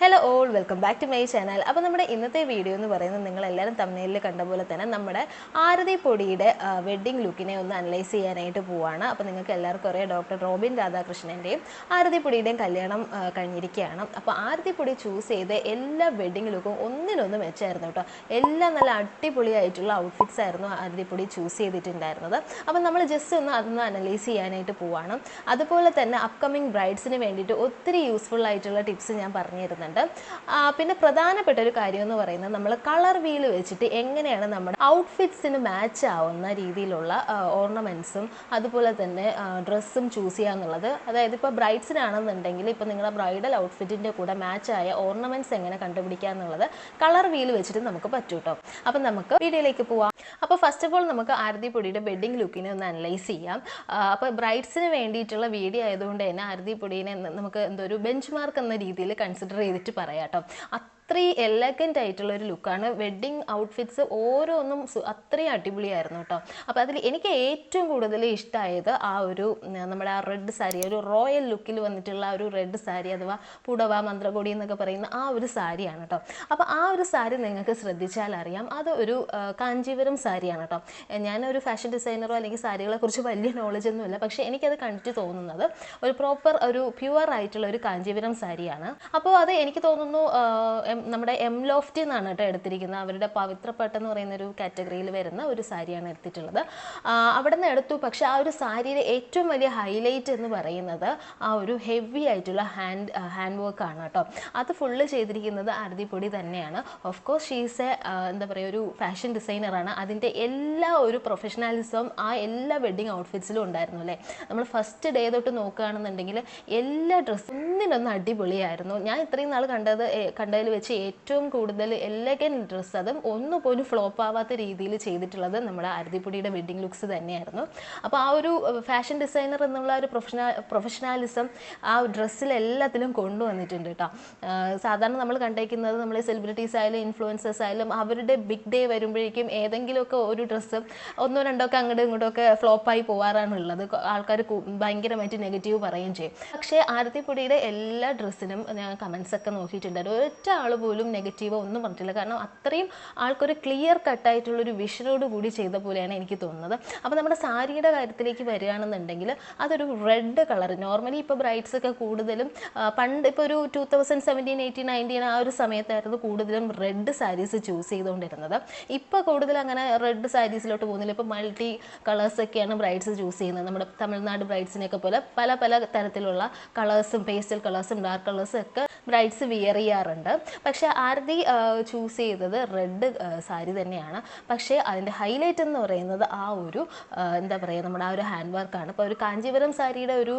Hello all welcome back to my channel അപ്പോൾ നമ്മുടെ ഇന്നത്തെ വീഡിയോ എന്ന് പറയുന്നത് നിങ്ങളെല്ലാവരും തമിഴിൽ കണ്ട പോലെ തന്നെ നമ്മുടെ ആരതി പൊടിയുടെ വെഡ്ഡിംഗ് ലുക്കിനെ ഒന്ന് അനലൈസ് ചെയ്യാനായിട്ട് പോവാണ്. അപ്പോൾ നിങ്ങൾക്ക് എല്ലാവർക്കും അറിയാം ഡോക്ടർ റോബിൻ രാധാകൃഷ്ണന്റെയും ആരതി പൊടിയുടെയും കല്യാണം കഴിഞ്ഞിരിക്കുകയാണ്. അപ്പോൾ ആരതി പൊടി ചൂസ് ചെയ്ത എല്ലാ വെഡ്ഡിംഗ് ലുക്കും ഒന്നിനൊന്ന് മെച്ചമായിരുന്നു കേട്ടോ. എല്ലാം നല്ല അടിപൊളിയായിട്ടുള്ള ഔട്ട്ഫിറ്റ്സ് ആയിരുന്നു ആരതി പൊടി ചൂസ് ചെയ്തിട്ടുണ്ടായിരുന്നത്. അപ്പോൾ നമ്മൾ ജസ്റ്റ് ഒന്ന് അതൊന്ന് അനലൈസ് ചെയ്യാനായിട്ട് പോവാണ്. അതുപോലെ തന്നെ അപ്കമിങ് ബ്രൈഡ്സിന് വേണ്ടിയിട്ട് ഒത്തിരി യൂസ്ഫുൾ ആയിട്ടുള്ള ടിപ്സ് ഞാൻ പറഞ്ഞു ആ, പിന്നെ പ്രധാനപ്പെട്ട ഒരു കാര്യം എന്ന് പറയുന്നത് നമ്മൾ കളർ വീൽ വെച്ചിട്ട് എങ്ങനെയാണ് നമ്മുടെ ഔട്ട്ഫിറ്റ്സിന് മാച്ച് ആവുന്ന രീതിയിലുള്ള ഓർണമെന്റ്സും അതുപോലെ തന്നെ ഡ്രസ്സും ചൂസ് ചെയ്യുക എന്നുള്ളത്. അതായത് ഇപ്പോൾ ബ്രൈഡ്സിനാണെന്നുണ്ടെങ്കിൽ ഇപ്പോൾ നിങ്ങളുടെ ബ്രൈഡൽ ഔട്ട്ഫിറ്റിന്റെ കൂടെ മാച്ച് ആയ ഓർണമെന്റ്സ് എങ്ങനെ കണ്ടുപിടിക്കുക എന്നുള്ളത് കളർ വീൽ വെച്ചിട്ട് നമുക്ക് പറ്റും കേട്ടോ അപ്പം നമുക്ക് വീഡിയോയിലേക്ക് പോവാം. അപ്പോൾ ഫസ്റ്റ് ഓഫ് ഓൾ നമുക്ക് ആരതി പൊടിയുടെ ബെഡിങ് ലുക്കിനെ ഒന്ന് അനലൈസ് ചെയ്യാം. അപ്പോൾ ബ്രൈഡ്സിന് വേണ്ടിയിട്ടുള്ള വീഡിയോ ആയതുകൊണ്ട് തന്നെ ആരതി നമുക്ക് എന്തോ ഒരു ബെഞ്ച് മാർക്ക് എന്ന രീതിയിൽ കൺസിഡർ ചെയ്തിട്ട് പറയാം കേട്ടോ അത്രയും എലഗന്റ് ആയിട്ടുള്ള ഒരു ലുക്കാണ് വെഡ്ഡിങ് ഔട്ട്ഫിറ്റ്സ് ഓരോന്നും അത്രയും അടിപൊളിയായിരുന്നു കേട്ടോ അപ്പോൾ അതിൽ എനിക്ക് ഏറ്റവും കൂടുതൽ ഇഷ്ടമായത് ആ ഒരു നമ്മുടെ ആ റെഡ് സാരി ഒരു റോയൽ ലുക്കിൽ വന്നിട്ടുള്ള ആ ഒരു റെഡ് സാരി അഥവാ പുടവ മന്ത്രകൊടി എന്നൊക്കെ പറയുന്ന ആ ഒരു സാരിയാണ് കേട്ടോ അപ്പോൾ ആ ഒരു സാരി നിങ്ങൾക്ക് ശ്രദ്ധിച്ചാൽ അറിയാം. അത് ഒരു കാഞ്ചീപുരം സാരിയാണ് കേട്ടോ ഞാനൊരു ഫാഷൻ ഡിസൈനറോ അല്ലെങ്കിൽ സാരികളെ കുറിച്ച് വലിയ നോളജ് ഒന്നുമില്ല പക്ഷേ എനിക്കത് കണ്ടിട്ട് തോന്നുന്നത് ഒരു പ്രോപ്പർ ഒരു പ്യുവർ ആയിട്ടുള്ള ഒരു കാഞ്ചീപുരം സാരിയാണ് അപ്പോൾ അത് എനിക്ക് തോന്നുന്നു നമ്മുടെ എം ലോഫ്റ്റ് എന്നാണ് കേട്ടോ എടുത്തിരിക്കുന്നത്. അവരുടെ പവിത്രപ്പട്ട് എന്ന് പറയുന്ന ഒരു കാറ്റഗറിയിൽ വരുന്ന ഒരു സാരിയാണ് എടുത്തിട്ടുള്ളത്. അവിടെ നിന്ന് എടുത്തു. പക്ഷേ ആ ഒരു സാരിയിലെ ഏറ്റവും വലിയ ഹൈലൈറ്റ് എന്ന് പറയുന്നത് ആ ഒരു ഹെവി ആയിട്ടുള്ള ഹാൻഡ് ഹാൻഡ് വർക്ക് ആണ് കേട്ടോ. അത് ഫുള്ള് ചെയ്തിരിക്കുന്നത് അറുതിപ്പൊടി തന്നെയാണ്. ഓഫ് കോഴ്സ് ഷീസ് എ എന്താ പറയുക ഒരു ഫാഷൻ ഡിസൈനറാണ് അതിന്റെ എല്ലാ ഒരു പ്രൊഫഷണലിസവും ആ എല്ലാ വെഡ്ഡിങ് ഔട്ട്ഫിറ്റ്സിലും ഉണ്ടായിരുന്നു അല്ലേ? നമ്മൾ ഫസ്റ്റ് ഡേ തൊട്ട് നോക്കുകയാണെന്നുണ്ടെങ്കിൽ എല്ലാ ഡ്രസ്സും ഒന്നിനൊന്ന് അടിപൊളിയായിരുന്നു. ഞാൻ ഇത്രയും നാൾ കണ്ടത് കണ്ടതിൽ വെച്ച് ഏറ്റവും കൂടുതൽ എലഗൻ ഡ്രസ്സ് അതും ഒന്നുപോലും ഫ്ലോപ്പ് ആവാത്ത രീതിയിൽ ചെയ്തിട്ടുള്ളത് നമ്മുടെ അരുതിപ്പൊടിയുടെ വെഡ്ഡിങ് ലുക്സ് തന്നെയായിരുന്നു. അപ്പോൾ ആ ഒരു ഫാഷൻ ഡിസൈനർ എന്നുള്ള ഒരു പ്രൊഫഷണൽ പ്രൊഫഷണാലിസം ആ ഡ്രസ്സിൽ എല്ലാത്തിലും കൊണ്ടുവന്നിട്ടുണ്ട് കേട്ടോ സാധാരണ നമ്മൾ കണ്ടേക്കുന്നത് നമ്മൾ സെലിബ്രിറ്റീസ് ആയാലും ഇൻഫ്ലുവൻസേഴ്സ് ആയാലും അവരുടെ ബിഗ് ഡേ വരുമ്പോഴേക്കും ഏതെങ്കിലുമൊക്കെ ഒരു ഡ്രസ്സ് ഒന്നോ രണ്ടോ ഒക്കെ അങ്ങോട്ടും ഇങ്ങോട്ടും ഒക്കെ ഫ്ലോപ്പായി പോകാറാണുള്ളത് ആൾക്കാർ ഭയങ്കരമായിട്ട് നെഗറ്റീവ് പറയുകയും ചെയ്യും. പക്ഷേ ആരത്തിപ്പൊടിയുടെ എല്ലാ ഡ്രസ്സിനും ഞാൻ കമൻസ് ഒക്കെ നോക്കിയിട്ടുണ്ടായിരുന്നു ഒരൊറ്റ ആൾ പോലും നെഗറ്റീവോ ഒന്നും പറഞ്ഞിട്ടില്ല. കാരണം അത്രയും ആൾക്കൊരു ക്ലിയർ കട്ടായിട്ടുള്ളൊരു വിഷനോട് കൂടി ചെയ്ത പോലെയാണ് എനിക്ക് തോന്നുന്നത്. അപ്പോൾ നമ്മുടെ സാരിയുടെ കാര്യത്തിലേക്ക് വരികയാണെന്നുണ്ടെങ്കിൽ അതൊരു റെഡ് കളർ നോർമലി ഇപ്പോൾ ബ്രൈറ്റ്സ് ഒക്കെ കൂടുതലും പണ്ട് ഇപ്പോൾ ഒരു two thousand seventeen eighteen nineteen ആ ഒരു സമയത്തായിരുന്നു കൂടുതലും റെഡ് സാരീസ് ചൂസ് ചെയ്തുകൊണ്ടിരുന്നത്. ഇപ്പോൾ കൂടുതൽ അങ്ങനെ റെഡ് സാരീസിലോട്ട് പോകുന്നില്ല. ഇപ്പോൾ മൾട്ടി കളേഴ്സ് ഒക്കെയാണ് ബ്രൈഡ്സ് ചൂസ് ചെയ്യുന്നത്. നമ്മുടെ തമിഴ്നാട് ബ്രൈഡ്സിനെയൊക്കെ പോലെ പല പല തരത്തിലുള്ള കളേഴ്സും പേസ്റ്റൽ കളേഴ്സും ഡാർക്ക് കളേഴ്സും ഒക്കെ ബ്രൈഡ്സ് വിയർ ചെയ്യാറുണ്ട്. പക്ഷേ ആരതി ചൂസ് ചെയ്തത് റെഡ് സാരി തന്നെയാണ്. പക്ഷേ അതിന്റെ ഹൈലൈറ്റ് എന്ന് പറയുന്നത് ആ ഒരു എന്താ പറയുക നമ്മുടെ ആ ഒരു ഹാൻഡ് വർക്കാണ് ഇപ്പോൾ ഒരു കാഞ്ചീപുരം സാരിയുടെ ഒരു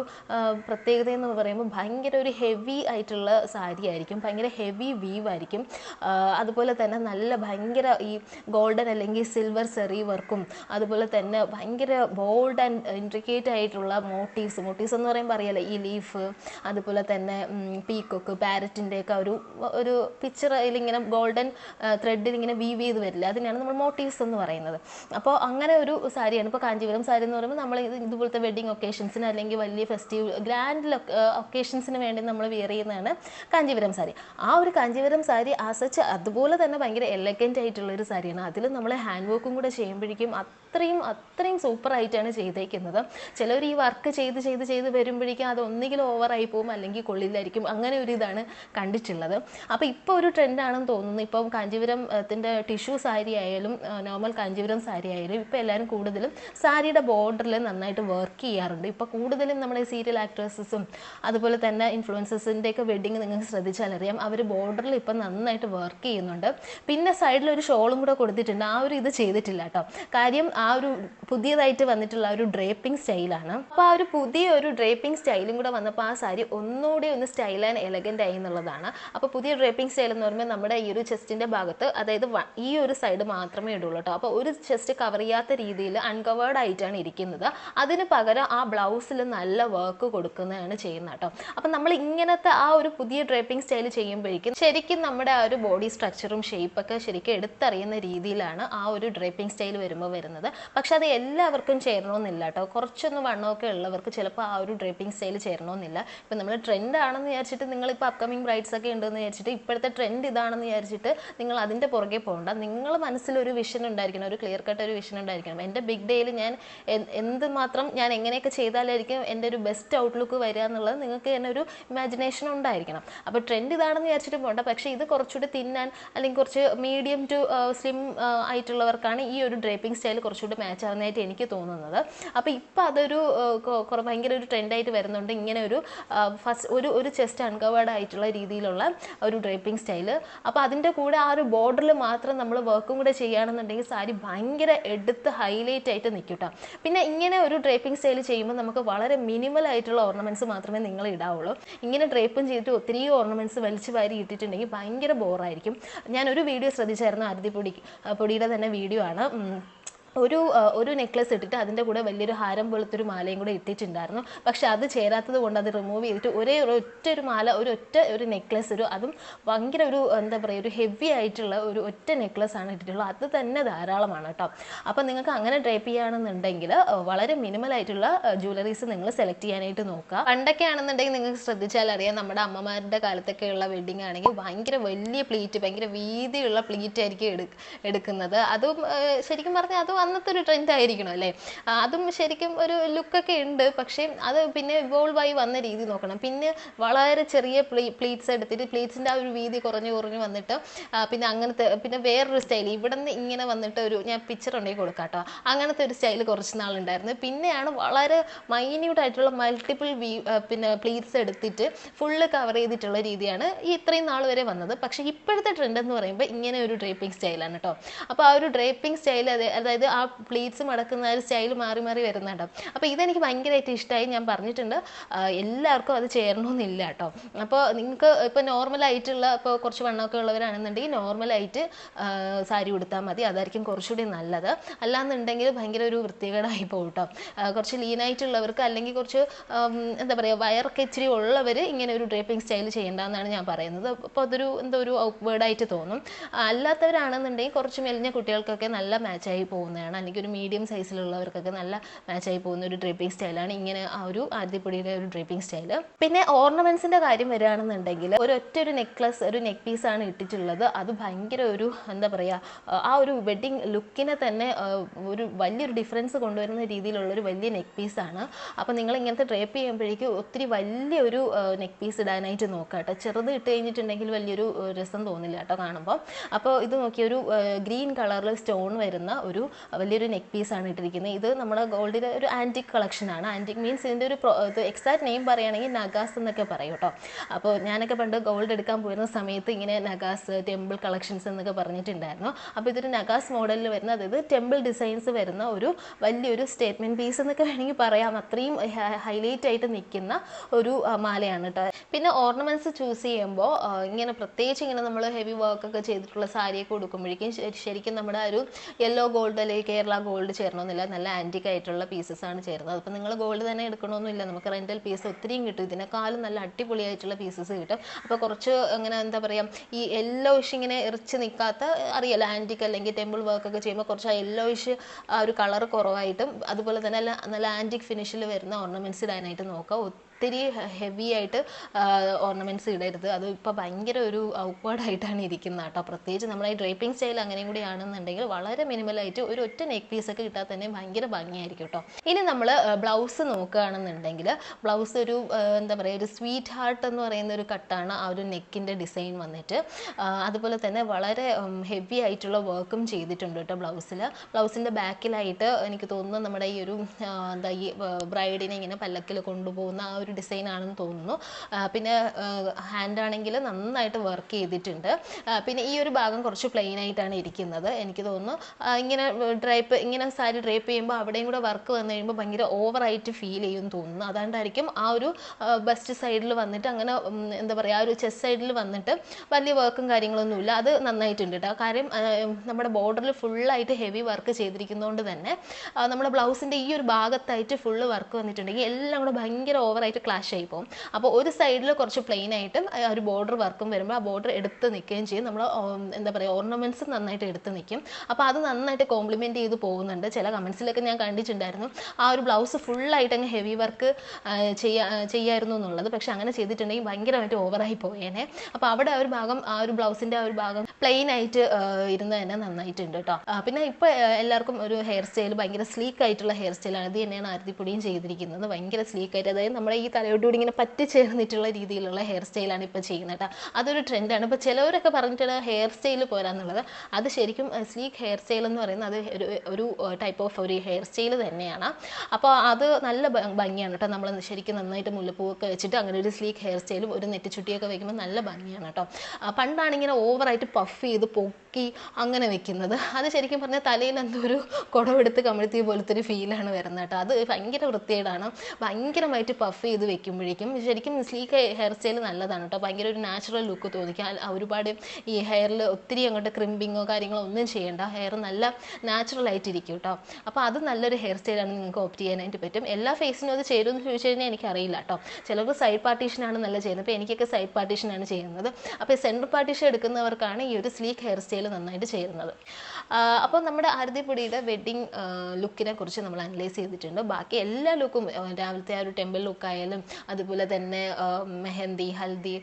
പ്രത്യേകത എന്ന് പറയുമ്പോൾ ഭയങ്കര ഒരു ഹെവി ആയിട്ടുള്ള സാരി ആയിരിക്കും. ഭയങ്കര ഹെവി വീവ് ആയിരിക്കും. അതുപോലെ തന്നെ നല്ല ഭയങ്കര ഈ ഗോൾഡൻ അല്ലെങ്കിൽ സിൽവർ സെറി വർക്കും അതുപോലെ തന്നെ ഭയങ്കര ബോൾഡ് ആൻഡ് ഇൻട്രിക്കേറ്റ് ആയിട്ടുള്ള മോട്ടീവ്സ് മോട്ടീവ്സ് എന്ന് പറയുമ്പോൾ അറിയാലോ ഈ ലീഫ് അതുപോലെ തന്നെ പീക്കൊക്കെ പാരറ്റിന്റെയൊക്കെ ഒരു ഒരു പിക്ചർ ഇങ്ങനെ ഗോൾഡൻ ത്രെഡിൽ ഇങ്ങനെ വീവ് ചെയ്ത് വരില്ല? അതിനാണ് നമ്മൾ മോട്ടീവ്സ് എന്ന് പറയുന്നത്. അപ്പോൾ അങ്ങനെ ഒരു സാരിയാണ്. ഇപ്പോൾ കാഞ്ചീപുരം സാരി എന്ന് പറയുമ്പോൾ നമ്മൾ ഇതുപോലത്തെ വെഡിങ് ഒക്കേഷൻസിന് അല്ലെങ്കിൽ വലിയ ഫെസ്റ്റിവൽ ഗ്രാൻഡ് ഒക്കേഷൻസിന് വേണ്ടി നമ്മൾ വെയർ ചെയ്യുന്നതാണ് കാഞ്ചീപുരം സാരി. ആ ഒരു കാഞ്ചീപുരം സാരി ആസച്ച് അതുപോലെ തന്നെ ഭയങ്കര എലഗന്റ് ആയിട്ടുള്ള ഒരു സാരിയാണ്. അതിൽ നമ്മൾ ഹാൻഡ് വർക്കും കൂടെ ചെയ്യുമ്പോഴേക്കും അത്രയും അത്രയും സൂപ്പർ ആയിട്ടാണ് ചെയ്തേക്കുന്നത്. ചിലർ ഈ വർക്ക് ചെയ്ത് ചെയ്ത് ചെയ്ത് വരുമ്പോഴേക്കും അത് ഒന്നുകിൽ ഓവറായി പോകും അല്ലെങ്കിൽ കൊള്ളില്ലായിരിക്കും. അങ്ങനെ ഒരു ഇതാണ് കണ്ടിട്ടുള്ളത്. അപ്പോൾ ഇപ്പോൾ ഒരു ട്രെൻഡാണെന്ന് തോന്നുന്നു. ഇപ്പം കാഞ്ചീപുരത്തിന്റെ ടിഷ്യൂ സാരി ആയാലും നോർമൽ കാഞ്ചീപുരം സാരി ആയാലും ഇപ്പോൾ എല്ലാവരും കൂടുതലും സാരിയുടെ ബോർഡറിൽ നന്നായിട്ട് വർക്ക് ചെയ്യാറുണ്ട്. ഇപ്പോൾ കൂടുതലും നമ്മുടെ സീരിയൽ ആക്ട്രസസും അതുപോലെ തന്നെ ഇൻഫ്ലുവൻസേഴ്സിന്റെ ഒക്കെ വെഡിങ് നിങ്ങൾക്ക് ശ്രദ്ധിച്ചാലറിയാം. അവർ ബോർഡറിൽ ഇപ്പം നന്നായിട്ട് വർക്ക് ചെയ്യുന്നുണ്ട്. പിന്നെ സൈഡിൽ ഒരു ഷോളും കൂടെ കൊടുത്തിട്ടുണ്ട്. ആ ഒരു ഇത് ചെയ്തിട്ടില്ല കേട്ടോ. കാര്യം ആ ഒരു പുതിയതായിട്ട് വന്നിട്ടുള്ള ഒരു ഡ്രേപ്പിംഗ് സ്റ്റൈലാണ് അപ്പോൾ ആ ഒരു പുതിയ ഒരു ഡ്രേപ്പിംഗ് സ്റ്റൈലും കൂടെ വന്നപ്പോൾ ആ സാരി ഒന്നുകൂടി ഒന്ന് സ്റ്റൈൽ ആൻഡ് എലഗന്റ് ആയി എന്നുള്ളതാണ്. അപ്പോൾ പുതിയ ഡ്രേപ്പിംഗ് ഡ്രേപ്പിംഗ് സ്റ്റൈൽ എന്ന് പറയുമ്പോൾ നമ്മുടെ ഈ ഒരു ചെസ്റ്റിന്റെ ഭാഗത്ത് അതായത് ഈ ഒരു സൈഡ് മാത്രമേ ഇടുള്ളൂ കേട്ടോ അപ്പോൾ ഒരു ചെസ്റ്റ് കവർ ചെയ്യാത്ത രീതിയിൽ അൺകവേർഡ് ആയിട്ടാണ് ഇരിക്കുന്നത്. അതിന് പകരം ആ ബ്ലൗസിൽ നല്ല വർക്ക് കൊടുക്കുന്നതാണ് ചെയ്യുന്നത് കേട്ടോ അപ്പം നമ്മൾ ഇങ്ങനത്തെ ആ ഒരു പുതിയ ഡ്രേപ്പിംഗ് സ്റ്റൈൽ ചെയ്യുമ്പോഴേക്കും ശരിക്കും നമ്മുടെ ആ ഒരു ബോഡി സ്ട്രക്ചറും ഷേപ്പൊക്കെ ശരിക്കും എടുത്തറിയുന്ന രീതിയിലാണ് ആ ഒരു ഡ്രേപ്പിംഗ് സ്റ്റൈൽ വരുമ്പോൾ വരുന്നത്. പക്ഷെ അത് എല്ലാവർക്കും ചേരണമെന്നില്ല കേട്ടോ കുറച്ചൊന്ന് വണ്ണമൊക്കെ ഉള്ളവർക്ക് ചിലപ്പോൾ ആ ഒരു ഡ്രേപ്പിംഗ് സ്റ്റൈൽ ചേരണമെന്നില്ല. ഇപ്പം നമ്മൾ ട്രെൻഡ് ആണെന്ന് വിചാരിച്ചിട്ട് നിങ്ങളിപ്പോൾ അപ്കമിങ് ബ്രൈഡ്സ് ഒക്കെ ഉണ്ടെന്ന് വിചാരിച്ചിട്ട് ഇപ്പോഴത്തെ ട്രെൻഡ് ഇതാണെന്ന് വിചാരിച്ചിട്ട് നിങ്ങൾ അതിന്റെ പുറകെ പോകണ്ട. നിങ്ങൾ മനസ്സിലൊരു വിഷൻ ഉണ്ടായിരിക്കണം ഒരു ക്ലിയർ കട്ട് ഒരു വിഷൻ ഉണ്ടായിരിക്കണം. എന്റെ ബിഗ് ഡേയിൽ ഞാൻ എന്ത് മാത്രം ഞാൻ എങ്ങനെയൊക്കെ ചെയ്താലായിരിക്കും എന്റെ ഒരു ബെസ്റ്റ് ഔട്ട്ലുക്ക് വരിക എന്നുള്ളത് നിങ്ങൾക്ക് തന്നെ ഒരു ഇമാജിനേഷൻ ഉണ്ടായിരിക്കണം. അപ്പോൾ ട്രെൻഡ് ഇതാണെന്ന് വിചാരിച്ചിട്ട് പോകണ്ട. പക്ഷേ ഇത് കുറച്ചുകൂടി തിന്നാൻ അല്ലെങ്കിൽ കുറച്ച് മീഡിയം ടു സ്ലിം ആയിട്ടുള്ളവർക്കാണ് ഈ ഒരു ഡ്രേപ്പിംഗ് സ്റ്റൈൽ കുറച്ചുകൂടി മാച്ച് ആവുന്നതായിട്ട് എനിക്ക് തോന്നുന്നത്. അപ്പോൾ ഇപ്പോൾ അതൊരു ഭയങ്കര ഒരു ട്രെൻഡായിട്ട് വരുന്നുണ്ട്. ഇങ്ങനെ ഒരു ഫസ്റ്റ് ഒരു ഒരു ചെസ്റ്റ് അൺകവേർഡ് ആയിട്ടുള്ള രീതിയിലുള്ള ഒരു ഡ്രേപ്പിംഗ് സ്റ്റൈൽ അപ്പോൾ അതിന്റെ കൂടെ ആ ഒരു ബോർഡറിൽ മാത്രം നമ്മൾ വർക്കും കൂടെ ചെയ്യുകയാണെന്നുണ്ടെങ്കിൽ സാരി ഭയങ്കര എടുത്ത് ഹൈലൈറ്റ് ആയിട്ട് നിൽക്കും പിന്നെ ഇങ്ങനെ ഒരു ഡ്രേപ്പിംഗ് സ്റ്റൈൽ ചെയ്യുമ്പോൾ നമുക്ക് വളരെ മിനിമൽ ആയിട്ടുള്ള ഓർണമെന്റ്സ് മാത്രമേ നിങ്ങൾ ഇടാവുള്ളൂ. ഇങ്ങനെ ഡ്രേപ്പും ചെയ്തിട്ട് ഒത്തിരി ഓർണമെന്റ്സ് വലിച്ചു വാരി ഇട്ടിട്ടുണ്ടെങ്കിൽ ഭയങ്കര ബോറായിരിക്കും ഞാനൊരു വീഡിയോ ശ്രദ്ധിച്ചായിരുന്നു അരുതി പൊടി പൊടിയുടെ തന്നെ വീഡിയോ ആണ്. ഒരു ഒരു നെക്ലസ് ഇട്ടിട്ട് അതിന്റെ കൂടെ വലിയൊരു ഹാരം പോലത്തെ ഒരു മാലയും കൂടെ ഇട്ടിട്ടുണ്ടായിരുന്നു. പക്ഷെ അത് ചേരാത്തത് കൊണ്ട് അത് റിമൂവ് ചെയ്തിട്ട് ഒരേ ഒറ്റ ഒരു മാല ഒരു ഒറ്റ ഒരു നെക്ലസ് ഒരു അതും ഭയങ്കര ഒരു എന്താ പറയുക ഒരു ഹെവി ആയിട്ടുള്ള ഒരു ഒറ്റ നെക്ലസ് ആണ് ഇട്ടിട്ടുള്ളത്. അത് തന്നെ ധാരാളമാണ് കേട്ടോ. അപ്പോൾ നിങ്ങൾക്ക് അങ്ങനെ ഡ്രൈപ്പ് ചെയ്യുകയാണെന്നുണ്ടെങ്കിൽ വളരെ മിനിമൽ ആയിട്ടുള്ള ജ്വല്ലറീസ് നിങ്ങൾ സെലക്ട് ചെയ്യാനായിട്ട് നോക്കുക. പണ്ടൊക്കെ ആണെന്നുണ്ടെങ്കിൽ നിങ്ങൾക്ക് ശ്രദ്ധിച്ചാൽ അറിയാം നമ്മുടെ അമ്മമാരുടെ കാലത്തൊക്കെയുള്ള വെഡിങ് ആണെങ്കിൽ ഭയങ്കര വലിയ പ്ലീറ്റ് ഭയങ്കര വീതിയുള്ള പ്ലീറ്റ് ആയിരിക്കും എടു എടുക്കുന്നത്. അതും ശരിക്കും പറഞ്ഞാൽ അതും അന്നത്തെ ഒരു ട്രെൻഡ് ആയിരിക്കണം അല്ലേ? അതും ശരിക്കും ഒരു ലുക്കൊക്കെ ഉണ്ട്. പക്ഷേ അത് പിന്നെ ഇവോൾവ് ആയി വന്ന രീതി നോക്കണം. പിന്നെ വളരെ ചെറിയ പ്ലീ പ്ലീറ്റ്സ് എടുത്തിട്ട് പ്ലീറ്റ്സിന്റെ ആ ഒരു വീതി കുറഞ്ഞു കുറഞ്ഞു വന്നിട്ട് പിന്നെ അങ്ങനത്തെ പിന്നെ വേറൊരു സ്റ്റൈൽ ഇവിടെ നിന്ന് ഇങ്ങനെ വന്നിട്ട് ഒരു ഞാൻ പിക്ചർ ഉണ്ടെങ്കിൽ കൊടുക്കാം കേട്ടോ അങ്ങനത്തെ ഒരു സ്റ്റൈൽ കുറച്ച് നാളുണ്ടായിരുന്നു. പിന്നെയാണ് വളരെ മൈന്യൂട്ട് ആയിട്ടുള്ള മൾട്ടിപ്പിൾ വീ പിന്നെ പ്ലീറ്റ്സ് എടുത്തിട്ട് ഫുള്ള് കവർ ചെയ്തിട്ടുള്ള രീതിയാണ് ഈ ഇത്രയും നാൾ വരെ വന്നത്. പക്ഷേ ഇപ്പോഴത്തെ ട്രെൻഡ് എന്ന് പറയുമ്പോൾ ഇങ്ങനെ ഒരു ഡ്രേപ്പിംഗ് സ്റ്റൈലാണ് കേട്ടോ അപ്പോൾ ആ ഒരു ഡ്രേപ്പിംഗ് സ്റ്റൈൽ അതായത് ആ പ്ലീറ്റ്സ് മടക്കുന്ന ഒരു സ്റ്റൈൽ മാറി മാറി വരുന്നുണ്ട്. അപ്പോൾ ഇതെനിക്ക് ഭയങ്കരമായിട്ട് ഇഷ്ടമായി ഞാൻ പറഞ്ഞിട്ടുണ്ട്. എല്ലാവർക്കും അത് ചേരണമെന്നില്ല കേട്ടോ. അപ്പോൾ നിങ്ങൾക്ക് ഇപ്പോൾ നോർമലായിട്ടുള്ള ഇപ്പോൾ കുറച്ച് വണ്ണമൊക്കെ ഉള്ളവരാണെന്നുണ്ടെങ്കിൽ നോർമലായിട്ട് സാരി ഉടുത്താൽ മതി. അതായിരിക്കും കുറച്ചുകൂടി നല്ലത്. അല്ലാന്നുണ്ടെങ്കിൽ ഭയങ്കര ഒരു വൃത്തികേടായി പോകും കുറച്ച് ലീനായിട്ടുള്ളവർക്ക് അല്ലെങ്കിൽ കുറച്ച് എന്താ പറയുക വയറൊക്കെ ഇച്ചിരി ഉള്ളവർ ഇങ്ങനെ ഒരു ഡ്രേപ്പിംഗ് സ്റ്റൈൽ ചെയ്യേണ്ടതെന്നാണ് ഞാൻ പറയുന്നത്. അപ്പോൾ അതൊരു എന്തോ ഒരു ഔട്ട്വേർഡായിട്ട് തോന്നും. അല്ലാത്തവരാണെന്നുണ്ടെങ്കിൽ കുറച്ച് മെലിഞ്ഞ കുട്ടികൾക്കൊക്കെ നല്ല മാച്ചായി പോകുന്നതാണ് അല്ലെങ്കിൽ ഒരു മീഡിയം സൈസിലുള്ളവർക്കൊക്കെ നല്ല മാച്ചായി പോകുന്ന ഒരു ഡ്രേപ്പിംഗ് സ്റ്റൈലാണ് ഇങ്ങനെ ആ ഒരു ആദ്യപ്പൊടിയുടെ ഒരു ഡ്രേപ്പിംഗ് സ്റ്റൈൽ പിന്നെ ഓർണമെന്റ്സിന്റെ കാര്യം വരികയാണെന്നുണ്ടെങ്കിൽ ഒരു ഒറ്റ ഒരു നെക്ലസ് ഒരു നെക്ക് ആണ് ഇട്ടിട്ടുള്ളത്. അത് ഭയങ്കര ഒരു എന്താ പറയുക ആ ഒരു വെഡിങ് ലുക്കിനെ തന്നെ ഒരു വലിയൊരു ഡിഫറൻസ് കൊണ്ടുവരുന്ന രീതിയിലുള്ള ഒരു വലിയ നെക്ക് പീസാണ് അപ്പോൾ നിങ്ങൾ ഇങ്ങനത്തെ ഡ്രേപ്പ് ചെയ്യുമ്പോഴേക്കും ഒത്തിരി വലിയൊരു നെക്ക് പീസ് ഇടാനായിട്ട് കേട്ടോ. ചെറുത് ഇട്ട് കഴിഞ്ഞിട്ടുണ്ടെങ്കിൽ വലിയൊരു രസം തോന്നില്ല കേട്ടോ കാണുമ്പോൾ അപ്പോൾ ഇത് നോക്കിയ ഒരു ഗ്രീൻ കളറിൽ സ്റ്റോൺ വരുന്ന ഒരു വലിയൊരു നെക്ക് പീസ് ആണ് ഇട്ടിരിക്കുന്നത്. ഇത് നമ്മുടെ ഗോൾഡിന്റെ ഒരു ആന്റിക് കളക്ഷനാണ് ആന്റിക് മീൻസ് ഇതിന്റെ ഒരു ഇത് എക്സാക്ട് നെയിം പറയുകയാണെങ്കിൽ നഗാസ് എന്നൊക്കെ പറയും കേട്ടോ. അപ്പോൾ ഞാനൊക്കെ പണ്ട് ഗോൾഡ് എടുക്കാൻ പോയിരുന്ന സമയത്ത് ഇങ്ങനെ നഗാസ് ടെമ്പിൾ കളക്ഷൻസ് എന്നൊക്കെ പറഞ്ഞിട്ടുണ്ടായിരുന്നു. അപ്പോൾ ഇതൊരു നഗാസ് മോഡലിൽ വരുന്ന അതായത് ടെമ്പിൾ ഡിസൈൻസ് വരുന്ന ഒരു വലിയൊരു സ്റ്റേറ്റ്മെന്റ് പീസ് എന്നൊക്കെ വേണമെങ്കിൽ പറയാം. അത്രയും ഹൈലൈറ്റ് ആയിട്ട് നിൽക്കുന്ന ഒരു മാലയാണ് കേട്ടോ. പിന്നെ ഓർണമെന്റ്സ് ചൂസ് ചെയ്യുമ്പോൾ ഇങ്ങനെ പ്രത്യേകിച്ച് ഇങ്ങനെ നമ്മൾ ഹെവി വർക്കൊക്കെ ചെയ്തിട്ടുള്ള സാരിയൊക്കെ കൊടുക്കുമ്പോഴേക്കും ശരിക്കും നമ്മുടെ ഒരു യെല്ലോ ഗോൾഡ് അല്ലെങ്കിൽ കേരള ഗോൾഡ് ചേരണമെന്നില്ല നല്ല ആന്റിക് ആയിട്ടുള്ള പീസസ് ആണ് ചേരുന്നത് അതിപ്പോൾ നിങ്ങൾ ഗോൾഡ് തന്നെ എടുക്കണമെന്നില്ല നമുക്ക് റെന്റൽ പീസ് ഒത്തിരിയും കിട്ടും. ഇതിനേക്കാളും നല്ല അടിപൊളിയായിട്ടുള്ള പീസസ് കിട്ടും. അപ്പോൾ കുറച്ച് അങ്ങനെ എന്താ പറയുക ഈ യെല്ലോയിഷ് ഇങ്ങനെ എറിച്ച് നിൽക്കാത്ത അറിയാലോ ആന്റിക് അല്ലെങ്കിൽ ടെമ്പിൾ വർക്ക് ഒക്കെ ചെയ്യുമ്പോൾ കുറച്ച് ആ യെല്ലോയിഷ് ആ ഒരു കളർ കുറവായിട്ടും അതുപോലെ തന്നെ നല്ല ആന്റിക് ഫിനിഷിൽ വരുന്ന ഓർണമെന്റ്സ് ഇടാനായിട്ട് നോക്കുക ഒത്തിരി ഹെവി ആയിട്ട് ഓർണമെന്റ്സ് ഇടരുത്. അത് ഇപ്പോൾ ഭയങ്കര ഒരു ഔട്ട്വേർഡ് ആയിട്ടാണ് ഇരിക്കുന്നത് കേട്ടോ. പ്രത്യേകിച്ച് നമ്മുടെ ഈ ഡ്രേപ്പിംഗ് സ്റ്റൈൽ അങ്ങനെയും കൂടി ആണെന്നുണ്ടെങ്കിൽ വളരെ മിനിമലായിട്ട് ഒരു ഒറ്റ നെക്ക് പീസ് ഒക്കെ ഇട്ടാൽ തന്നെ ഭയങ്കര ഭംഗിയായിരിക്കും കേട്ടോ. ഇനി നമ്മൾ ബ്ലൗസ് നോക്കുകയാണെന്നുണ്ടെങ്കിൽ ബ്ലൗസ് ഒരു എന്താ പറയുക ഒരു സ്വീറ്റ് ഹാർട്ട് എന്ന് പറയുന്ന ഒരു കട്ടാണ് ആ ഒരു നെക്കിന്റെ ഡിസൈൻ വന്നിട്ട്. അതുപോലെ തന്നെ വളരെ ഹെവി ആയിട്ടുള്ള വർക്കും ചെയ്തിട്ടുണ്ട് കേട്ടോ ബ്ലൗസിൽ ബ്ലൗസിന്റെ ബാക്കിലായിട്ട് എനിക്ക് തോന്നുന്നു നമ്മുടെ ഈ ഒരു എന്താ ഈ ബ്രൈഡിനെ ഇങ്ങനെ പല്ലക്കിൽ കൊണ്ടുപോകുന്ന ആ ഒരു ഒരു ഡിസൈൻ ആണെന്ന് തോന്നുന്നു. പിന്നെ ഹാൻഡ് ആണെങ്കിൽ നന്നായിട്ട് വർക്ക് ചെയ്തിട്ടുണ്ട്. പിന്നെ ഈ ഒരു ഭാഗം കുറച്ച് പ്ലെയിൻ ആയിട്ടാണ് ഇരിക്കുന്നത്. എനിക്ക് തോന്നുന്നു ഇങ്ങനെ ഡ്രൈപ്പ് ഇങ്ങനെ സാരി ഡ്രൈപ്പ് ചെയ്യുമ്പോൾ അവിടെയും കൂടെ വർക്ക് വന്നു കഴിയുമ്പോൾ ഭയങ്കര ഓവറായിട്ട് ഫീൽ ചെയ്യും തോന്നുന്നു. അതുകൊണ്ടായിരിക്കും ആ ഒരു ബെസ്റ്റ് സൈഡിൽ വന്നിട്ട് അങ്ങനെ എന്താ പറയുക ആ ഒരു ചെസ്റ്റ് സൈഡിൽ വന്നിട്ട് വലിയ വർക്കും കാര്യങ്ങളൊന്നുമില്ല അത് നന്നായിട്ടുണ്ട് കേട്ടോ. കാര്യം നമ്മുടെ ബോർഡറിൽ ഫുള്ളായിട്ട് ഹെവി വർക്ക് ചെയ്തിരിക്കുന്നതുകൊണ്ട് തന്നെ നമ്മുടെ ബ്ലൗസിന്റെ ഈ ഒരു ഭാഗത്തായിട്ട് ഫുള്ള് വർക്ക് വന്നിട്ടുണ്ടെങ്കിൽ എല്ലാം കൂടെ ഭയങ്കര ഓവറായിട്ട് ക്ലാഷ് ആയി പോകും. അപ്പോൾ ഒരു സൈഡിൽ കുറച്ച് പ്ലെയിൻ ആയിട്ടും ഒരു ബോർഡർ വർക്കും വരുമ്പോൾ ആ ബോർഡർ എടുത്ത് നിൽക്കുകയും ചെയ്യും. നമ്മൾ എന്താ പറയുക ഓർണമെന്റ്സ് നന്നായിട്ട് എടുത്ത് നിൽക്കും. അപ്പോൾ അത് നന്നായിട്ട് കോംപ്ലിമെന്റ് ചെയ്ത് പോകുന്നുണ്ട്. ചില കമൻസിലൊക്കെ ഞാൻ കണ്ടിട്ടുണ്ടായിരുന്നു. ആ ഒരു ബ്ലൗസ് ഫുള്ളായിട്ട് അങ്ങ് ഹെവി വർക്ക് ചെയ്യാ ചെയ്യായിരുന്നു എന്നുള്ളത്. പക്ഷെ അങ്ങനെ ചെയ്തിട്ടുണ്ടെങ്കിൽ ഭയങ്കരമായിട്ട് ഓവറായി പോയേനെ. അപ്പോൾ അവിടെ ആ ഒരു ഭാഗം ആ ഒരു ബ്ലൗസിന്റെ ആ ഒരു ഭാഗം പ്ലെയിൻ ആയിട്ട് ഇരുന്ന് തന്നെ നന്നായിട്ടുണ്ട് കേട്ടോ. പിന്നെ ഇപ്പോൾ എല്ലാവർക്കും ഒരു ഹെയർ സ്റ്റൈൽ ഭയങ്കര സ്ലീക്ക് ആയിട്ടുള്ള ഹെയർ സ്റ്റൈലാണ് ഇത് തന്നെയാണ് ആരതിപ്പൊടിയും ചെയ്തിരിക്കുന്നത്. ഭയങ്കര സ്ലീക്ക് ആയിട്ട്. അതായത് നമ്മുടെ ഈ തലയോട്ടുകൂടി ഇങ്ങനെ പറ്റി ചേർന്നിട്ടുള്ള രീതിയിലുള്ള ഹെയർ സ്റ്റൈലാണ് ഇപ്പോൾ ചെയ്യുന്നത് കേട്ടോ. അതൊരു ട്രെൻഡാണ് ഇപ്പോൾ ചിലവരൊക്കെ പറഞ്ഞിട്ടുള്ള ഹെയർ സ്റ്റൈൽ പോരാന്നുള്ളത്. അത് ശരിക്കും സ്ലീക്ക് ഹെയർ സ്റ്റൈൽ എന്ന് പറയുന്നത് അത് ഒരു ഒരു ടൈപ്പ് ഓഫ് ഒരു ഹെയർ സ്റ്റൈൽ തന്നെയാണ്. അപ്പോൾ അത് നല്ല ഭംഗിയാണ് കേട്ടോ. നമ്മൾ ശരിക്കും നന്നായിട്ട് മുല്ലപ്പൂവൊക്കെ വെച്ചിട്ട് അങ്ങനെ ഒരു സ്ലീക്ക് ഹെയർ സ്റ്റൈലും ഒരു നെറ്റിച്ചുട്ടിയൊക്കെ വയ്ക്കുമ്പോൾ നല്ല ഭംഗിയാണ് കേട്ടോ. പണ്ടാണിങ്ങനെ ഓവറായിട്ട് പഫ് ചെയ്ത് പൊക്കി അങ്ങനെ വെക്കുന്നത്. അത് ശരിക്കും പറഞ്ഞാൽ തലയിൽ എന്തോ ഒരു കുടവെടുത്ത് കമിഴ്ത്തിയ പോലത്തെ ഒരു ഫീലാണ് വരുന്നത് കേട്ടോ. അത് ഭയങ്കര വൃത്തികേടാണ്. ഭയങ്കരമായിട്ട് പഫ് ചെയ്ത് വെക്കുമ്പോഴേക്കും ശരിക്കും സ്ലീക്ക് ഹെയർ സ്റ്റൈൽ നല്ലതാണ് കേട്ടോ. ഭയങ്കര ഒരു നാച്ചുറൽ ലുക്ക് തോന്നിക്കാം. ഒരുപാട് ഈ ഹെയറിൽ ഒത്തിരി അങ്ങോട്ട് ക്രിമ്പിങ്ങോ കാര്യങ്ങളോ ഒന്നും ചെയ്യേണ്ട. ഹെയർ നല്ല നാച്ചുറൽ ആയിട്ടിരിക്കും കേട്ടോ. അപ്പോൾ അത് നല്ലൊരു ഹെയർ സ്റ്റൈലാണ് നിങ്ങൾക്ക് ഓപ്റ്റ് ചെയ്യാനായിട്ട് പറ്റും. എല്ലാ ഫേസിനും അത് ചേരുമെന്ന് ചോദിച്ചു കഴിഞ്ഞാൽ എനിക്കറിയില്ല കേട്ടോ. ചിലർക്ക് സൈഡ് പാർട്ടീഷനാണ് നല്ല ചെയ്യുന്നത്. അപ്പോൾ എനിക്കൊക്കെ സൈഡ് പാർട്ടീഷനാണ് ചെയ്യുന്നത്. അപ്പോൾ സെൻട്രൽ പാർട്ടീഷൻ എടുക്കുന്നവർക്കാണ് ഈ ഒരു സ്ലീക്ക് ഹെയർ സ്റ്റൈൽ നന്നായിട്ട് ചേരുന്നത് അപ്പോൾ നമ്മുടെ ആരതിപ്പൊടിയുടെ വെഡ്ഡിങ് ലുക്കിനെ കുറിച്ച് നമ്മൾ അനലൈസ് ചെയ്തിട്ടുണ്ട്. ബാക്കി എല്ലാ ലുക്കും രാവിലത്തെ ആ ഒരു ടെമ്പിൾ ലുക്കായാലും അതുപോലെ തന്നെ മെഹന്തി ഹൽദി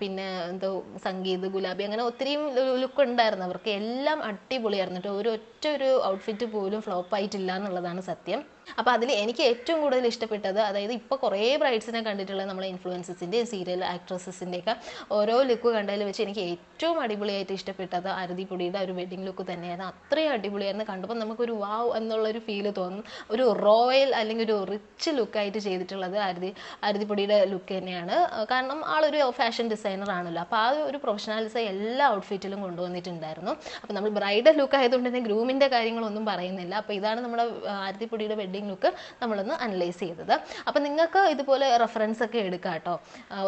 പിന്നെ എന്തോ സംഗീത് ഗുലാബി അങ്ങനെ ഒത്തിരിയും ലുക്ക് ഉണ്ടായിരുന്നു. അവർക്ക് എല്ലാം അടിപൊളിയായിരുന്നു. കേട്ടോ ഒരു ഒറ്റ ഒരു ഔട്ട്ഫിറ്റ് പോലും ഫ്ലോപ്പ് ആയിട്ടില്ല എന്നുള്ളതാണ് സത്യം. അപ്പോൾ അതിൽ എനിക്ക് ഏറ്റവും കൂടുതൽ ഇഷ്ടപ്പെട്ടത് അതായത് ഇപ്പോൾ കുറേ ബ്രൈഡ്സിനെ കണ്ടിട്ടുള്ള നമ്മളെ ഇൻഫ്ലുവൻസസിന്റെ സീരിയൽ ആക്ട്രസസിന്റെയൊക്കെ ഓരോ ലുക്ക് കണ്ടതിൽ വെച്ച് എനിക്ക് ഏറ്റവും അടിപൊളിയായിട്ട് ഇഷ്ടപ്പെട്ടത് അരുതിപ്പൊടിയുടെ ഒരു വെഡിങ് ലുക്ക് തന്നെയായിരുന്നു അത്രയും അടിപൊളിയായിരുന്നു. കണ്ടപ്പോൾ നമുക്കൊരു വാവ് എന്നുള്ളൊരു ഫീൽ തോന്നും. ഒരു റോയൽ അല്ലെങ്കിൽ ഒരു റിച്ച് ലുക്കായിട്ട് ചെയ്തിട്ടുള്ളത് അരുതി അരുതിപ്പൊടിയുടെ ലുക്ക് തന്നെയാണ്. കാരണം ആളൊരു ഫാഷൻ ഡിസൈനർ ആണല്ലോ. അപ്പോൾ ആ ഒരു പ്രൊഫഷണൽസ് എല്ലാ ഔട്ട്ഫിറ്റിലും കൊണ്ടുവന്നിട്ടുണ്ടായിരുന്നു. അപ്പോൾ നമ്മൾ ബ്രൈഡൽ ലുക്ക് ആയതുകൊണ്ട് തന്നെ ഗ്രൂമിന്റെ കാര്യങ്ങളൊന്നും പറയുന്നില്ല. അപ്പോൾ ഇതാണ് നമ്മുടെ ആ, ആരതിപ്പൊടിയുടെ വെഡ്ഡിങ് ലുക്ക് നമ്മളൊന്ന് അനലൈസ് ചെയ്തത്. അപ്പം നിങ്ങൾക്ക് ഇതുപോലെ റെഫറൻസ് ഒക്കെ എടുക്കാം കേട്ടോ.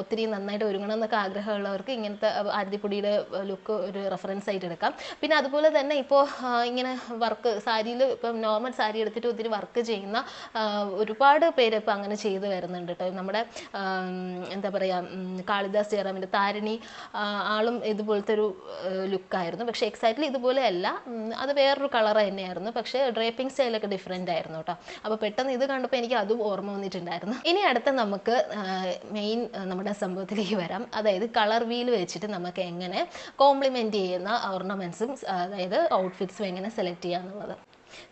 ഒത്തിരി നന്നായിട്ട് ഒരുങ്ങണം എന്നൊക്കെ ആഗ്രഹമുള്ളവർക്ക് ഇങ്ങനത്തെ ആരതിപ്പൊടിയുടെ ലുക്ക് ഒരു റെഫറൻസ് ആയിട്ട് എടുക്കാം. പിന്നെ അതുപോലെ തന്നെ ഇപ്പോൾ ഇങ്ങനെ വർക്ക് സാരിയിൽ ഇപ്പം നോർമൽ സാരി എടുത്തിട്ട് ഒത്തിരി വർക്ക് ചെയ്യുന്ന ഒരുപാട് പേര് ഇപ്പം അങ്ങനെ ചെയ്തു വരുന്നുണ്ട് കേട്ടോ. നമ്മുടെ എന്താ പറയുക കാളിദാസ് ജയറാമിന്റെ താരിണി ആളും ഇതുപോലത്തെ ഒരു ലുക്കായിരുന്നു പക്ഷേ എക്സാക്ട്ലി ഇതുപോലെ അല്ല. അത് വേറൊരു കളർ തന്നെയായിരുന്നു. പക്ഷേ ഡ്രേപ്പിംഗ് സ്റ്റൈലൊക്കെ ഡിഫറെന്റ് ആയിരുന്നു കേട്ടോ. അപ്പോൾ പെട്ടെന്ന് ഇത് കണ്ടപ്പോൾ എനിക്ക് അതും ഓർമ്മ വന്നിട്ടുണ്ടായിരുന്നു. ഇനി അടുത്ത നമുക്ക് മെയിൻ നമ്മുടെ സംഭവത്തിലേക്ക് വരാം. അതായത് കളർ വീൽ വെച്ചിട്ട് നമുക്ക് എങ്ങനെ കോംപ്ലിമെന്റ് ചെയ്യുന്ന ഓർണമെന്റ്സും അതായത് ഔട്ട്ഫിറ്റ്സും എങ്ങനെ സെലക്ട് ചെയ്യാന്നുള്ളത്.